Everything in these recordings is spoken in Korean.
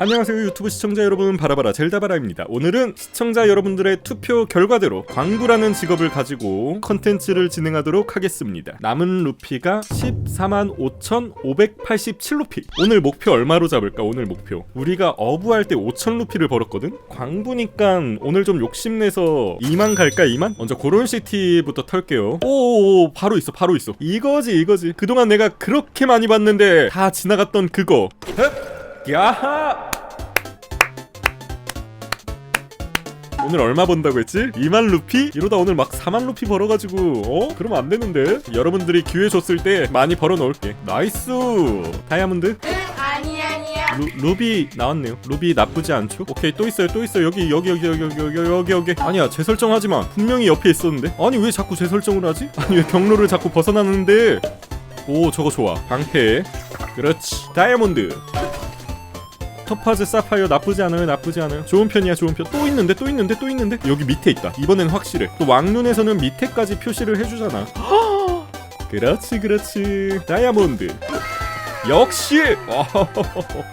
안녕하세요 유튜브 시청자 여러분. 바라바라 젤다바라입니다. 오늘은 시청자 여러분들의 투표 결과대로 광부라는 직업을 가지고 컨텐츠를 진행하도록 하겠습니다. 남은 루피가 14만 5,587 루피. 오늘 목표 얼마로 잡을까? 오늘 목표. 우리가 어부할 때 5천 루피를 벌었거든? 광부니까 오늘 좀 욕심내서 2만 갈까 2만? 먼저 고론시티부터 털게요. 오 바로 있어 바로 있어. 이거지 이거지. 그동안 내가 그렇게 많이 봤는데 다 지나갔던 그거. 헥! 야하! 오늘 얼마 번다고 했지? 2만 루피? 이러다 오늘 막 4만 루피 벌어가지고 어? 그러면 안 되는데 여러분들이 기회 줬을 때 많이 벌어 놓을게 나이스 다이아몬드 아니 아니야. 루, 루비 나왔네요 루비 나쁘지 않죠? 오케이 또 있어요 또 있어요 여기 여기 여기 여기 여기 여기 여기 여기 아니야 재설정하지마 분명히 옆에 있었는데 아니 왜 자꾸 재설정을 하지? 아니 왜 경로를 자꾸 벗어나는데 오 저거 좋아 방패 그렇지 다이아몬드 토파즈 사파이어 나쁘지 않아요 나쁘지 않아요. 좋은 편이야 좋은 편. 또 있는데 또 있는데 또 있는데? 여기 밑에 있다. 이번엔 확실해. 또 왕눈에서는 밑에까지 표시를 해주잖아. 그렇지 그렇지. 다이아몬드 역시!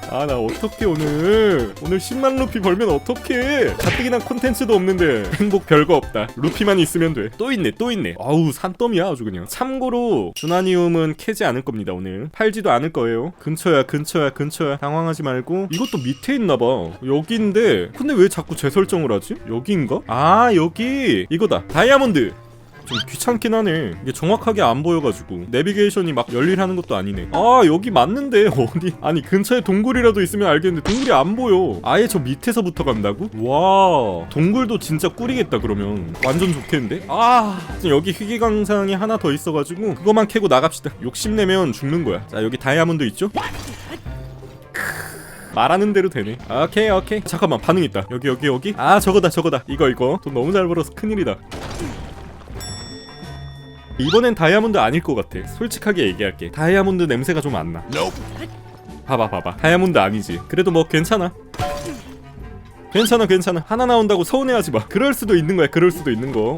아 나 어떻게 오늘. 오늘 10만 루피 벌면 어떡해. 가뜩이나 콘텐츠도 없는데 행복 별거 없다. 루피만 있으면 돼 또 있네 또 있네. 아우 산더미야 아주 그냥. 참고로 주나니움은 캐지 않을 겁니다 오늘. 팔지도 않을 거예요. 근처야 근처야 근처야. 당황하지 말고. 이것도 밑에 있나봐. 여기인데. 근데 왜 자꾸 재설정을 하지? 여기인가? 아 여기. 이거다. 다이아몬드 좀 귀찮긴 하네. 이게 정확하게 안 보여가지고 내비게이션이 막 열일하는 것도 아니네. 아 여기 맞는데 어디? 아니 근처에 동굴이라도 있으면 알겠는데 동굴이 안 보여. 아예 저 밑에서부터 간다고? 와 동굴도 진짜 꿀이겠다 그러면 완전 좋겠는데? 아 여기 희귀광상이 하나 더 있어가지고 그거만 캐고 나갑시다. 욕심내면 죽는 거야. 자 여기 다이아몬드 있죠? 말하는 대로 되네. 오케이 오케이. 잠깐만 반응 있다. 여기 여기 여기. 아 저거다 저거다. 이거 이거. 돈 너무 잘 벌어서 큰일이다. 이번엔 다이아몬드 아닐 것 같아. 솔직하게 얘기할게. 다이아몬드 냄새가 좀 안 나. 봐봐 봐봐. 다이아몬드 아니지. 그래도 뭐 괜찮아. 괜찮아 괜찮아. 하나 나온다고 서운해하지 마. 그럴 수도 있는 거야. 그럴 수도 있는 거.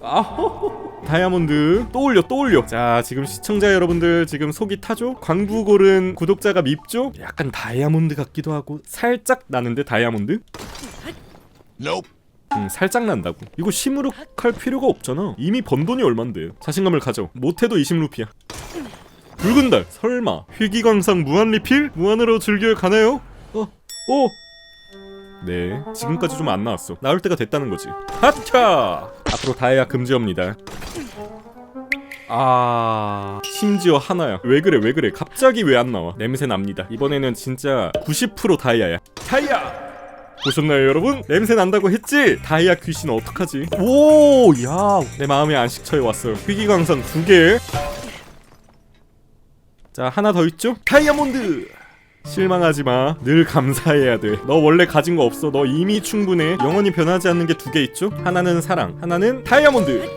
아호. 다이아몬드 또 올려 또 올려 자 지금 시청자 여러분들 지금 속이 타죠 광부골은 구독자가 밉죠 약간 다이아몬드 같기도 하고 살짝 나는데 다이아몬드 음, 살짝 난다고. 이거 시무룩할 필요가 없잖아. 이미 번 돈이 얼만데. 자신감을 가져. 못해도 20루피야. 붉은 달. 설마. 희귀광상 무한 리필? 무한으로 즐겨 가나요? 어. 오. 네. 지금까지 좀 안 나왔어. 나올 때가 됐다는 거지. 하차. 앞으로 다이아 금지입니다. 아 심지어 하나야 왜 그래 왜 그래 갑자기 왜 안 나와 냄새 납니다 이번에는 진짜 90% 다이아야 다이아 보셨나요 여러분? 냄새 난다고 했지? 다이아 귀신 어떡하지? 오, 야, 내 마음의 안식처에 왔어요. 희귀광선 두 개. 자, 하나 더 있죠? 다이아몬드. 실망하지 마. 늘 감사해야 돼. 너 원래 가진 거 없어. 너 이미 충분해. 영원히 변하지 않는 게 두 개 있죠? 하나는 사랑, 하나는 다이아몬드.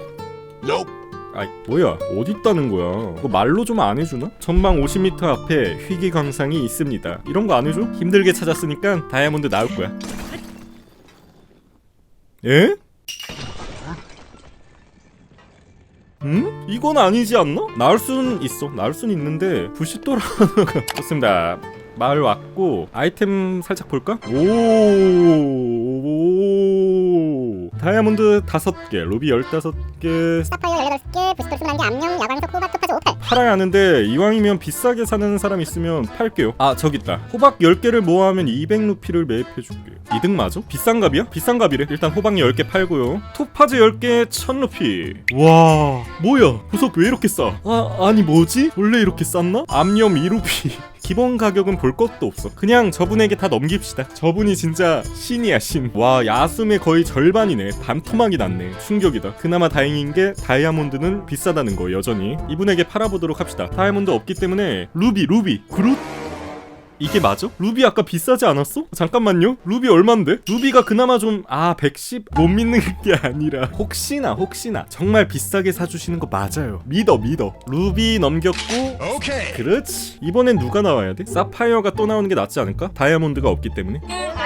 아이 뭐야 어디 있다는 거야 그거 말로 좀 안 해주나? 전방 50m 앞에 희귀광상이 있습니다 이런 거 안 해줘? 힘들게 찾았으니까 다이아몬드 나올 거야 에? 응? 이건 아니지 않나? 나올 순 있어 나올 순 있는데 부시도라 좋습니다 마을 왔고 아이템 살짝 볼까? 오, 오 다이아몬드 다섯 개 루비 열다섯 개 스타파이어 18개, 부스터 21개, 암령, 야광석, 호박, 토파즈, 오팔 팔아야 하는데 이왕이면 비싸게 사는 사람 있으면 팔게요 아 저기 있다 호박 10개를 모아하면 200루피를 매입해줄게 이득 맞아? 비싼 값이야? 비싼 값이래 일단 호박 10개 팔고요 토파즈 10개 1000루피 와 뭐야 보석 왜 이렇게 싸? 아 아니 뭐지? 원래 이렇게 쌌나? 암염 2루피 기본 가격은 볼 것도 없어. 그냥 저분에게 다 넘깁시다. 저분이 진짜 신이야 신와 야숨의 거의 절반이네. 반토막이 났네. 충격이다. 그나마 다행인 게 다이아몬드는 비싸다는 거 여전히. 이분에게 팔아보도록 합시다. 다이아몬드 없기 때문에 루비 루비 그룹 이게 맞아? 루비 아까 비싸지 않았어? 잠깐만요. 루비 얼만데? 루비가 그나마 좀 아 110? 못 믿는 게 아니라 혹시나 혹시나 정말 비싸게 사주시는 거 맞아요. 믿어 믿어. 루비 넘겼고 그렇지. 이번엔 누가 나와야 돼? 사파이어가 또 나오는 게 낫지 않을까? 다이아몬드가 없기 때문에.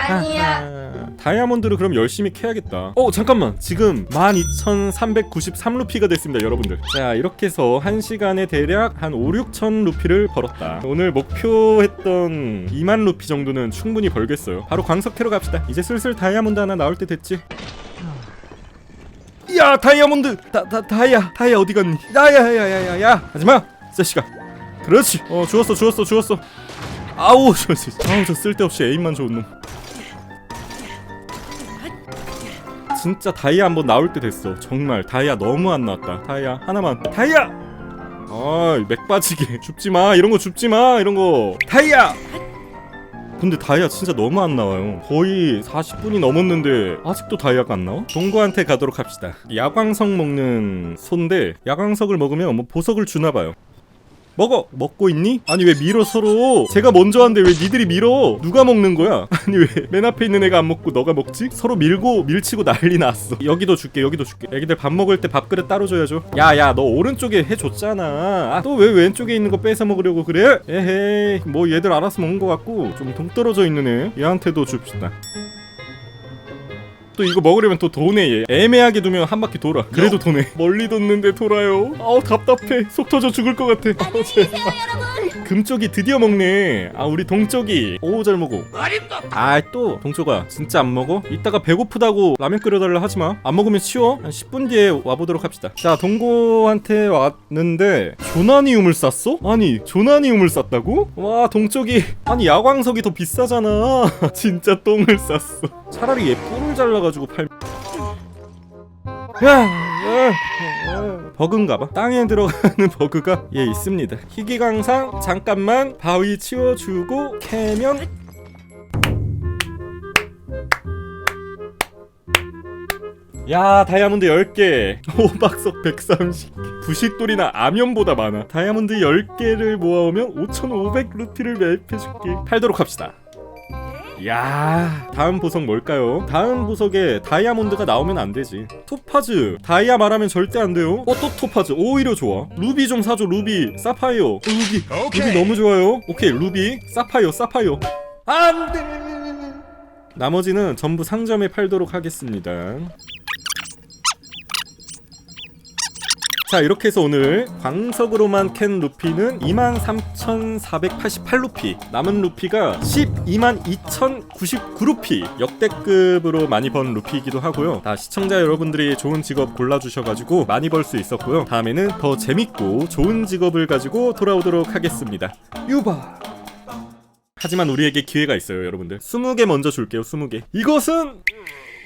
응 아니야. 다이아몬드를 그럼 열심히 캐야겠다. 어 잠깐만 지금 12,393 루피가 됐습니다 여러분들. 자 이렇게 해서 한 시간에 대략 한 5, 6천 루피를 벌었다. 오늘 목표했던 2만 루피 정도는 충분히 벌겠어요. 바로 광석 캐러 갑시다. 이제 슬슬 다이아몬드 하나 나올 때 됐지. 야 다이아몬드 다, 다, 다이아 다이아 어디 갔니 야야야야야야 하지마 자식아 그렇지 어 주웠어 주웠어 주웠어 아우 저, 저, 아우 저 쓸데없이 에임만 좋은 놈 진짜 다이아 한번 나올 때 됐어. 정말 다이아 너무 안 나왔다. 다이아 하나만. 다이아! 아맥 빠지게. 줍지마. 이런 거 줍지마. 이런 거. 다이아! 근데 다이아 진짜 너무 안 나와요. 거의 40분이 넘었는데 아직도 다이아가 안 나와? 동구한테 가도록 합시다. 야광석 먹는 소인데 야광석을 먹으면 뭐 보석을 주나 봐요. 먹어. 먹고 있니? 아니 왜 밀어 서로? 제가 먼저 하는데 왜 니들이 밀어? 누가 먹는 거야? 아니 왜 맨 앞에 있는 애가 안 먹고 너가 먹지? 서로 밀고 밀치고 난리 났어. 여기도 줄게 여기도 줄게. 애기들 밥 먹을 때 밥그릇 따로 줘야죠. 야야 너 오른쪽에 해줬잖아. 아, 또왜 왼쪽에 있는 거 뺏어 먹으려고 그래? 에헤이 뭐 얘들 알아서 먹는 거 같고 좀 동떨어져 있는 애. 얘한테도 줍시다 또 이거 먹으려면 또 도네 얘. 애매하게 두면 한 바퀴 돌아. 그래도 도네. 멀리 뒀는데 돌아요. 아우 답답해. 속 터져 죽을 것 같아. 아, 제발. 금쪽이 드디어 먹네. 아 우리 동쪽이. 오 잘 먹어. 아 또. 동쪽아 진짜 안 먹어? 이따가 배고프다고 라면 끓여달라 하지마. 안 먹으면 치워? 한 10분 뒤에 와보도록 합시다. 자 동고한테 왔는데 조나니움을 쌌어? 아니 조나니움을 쌌다고? 와 동쪽이. 아니 야광석이 더 비싸잖아. 진짜 똥을 쌌어. 차라리 얘 뿔을 잘라가지고 팔. 야, 야, 야. 버그인가봐. 땅에 들어가는 버그가 예 있습니다. 희귀강상 잠깐만. 바위 치워주고 캐면. 야 다이아몬드 10개. 호박석 130개 부싯돌이나 아면보다 많아. 다이아몬드 10개를 모아오면 5500 루피를 매입해줄게. 팔도록 합시다 야 다음 보석 뭘까요? 다음 보석에 다이아몬드가 나오면 안 되지. 토파즈. 다이아 말하면 절대 안 돼요. 어 또 토파즈. 오히려 좋아. 루비 좀 사줘 루비. 사파이어. 어, 루비. 루비 너무 좋아요. 오케이 루비. 사파이어 사파이어. 안돼 나머지는 전부 상점에 팔도록 하겠습니다 자 이렇게 해서 오늘 광석으로만 캔 루피는 23,488루피 남은 루피가 122,099루피 역대급으로 많이 번 루피이기도 하고요. 다 시청자 여러분들이 좋은 직업 골라주셔가지고 많이 벌 수 있었고요. 다음에는 더 재밌고 좋은 직업을 가지고 돌아오도록 하겠습니다. 유바! 하지만 우리에게 기회가 있어요 여러분들. 20개 먼저 줄게요 20개. 이것은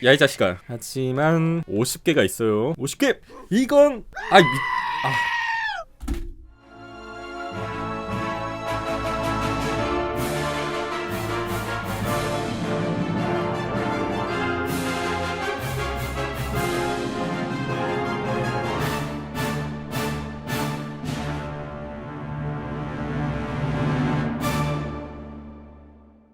야 이 자식아. 하지만 50개가 있어요. 50개! 이건 아이 미... 아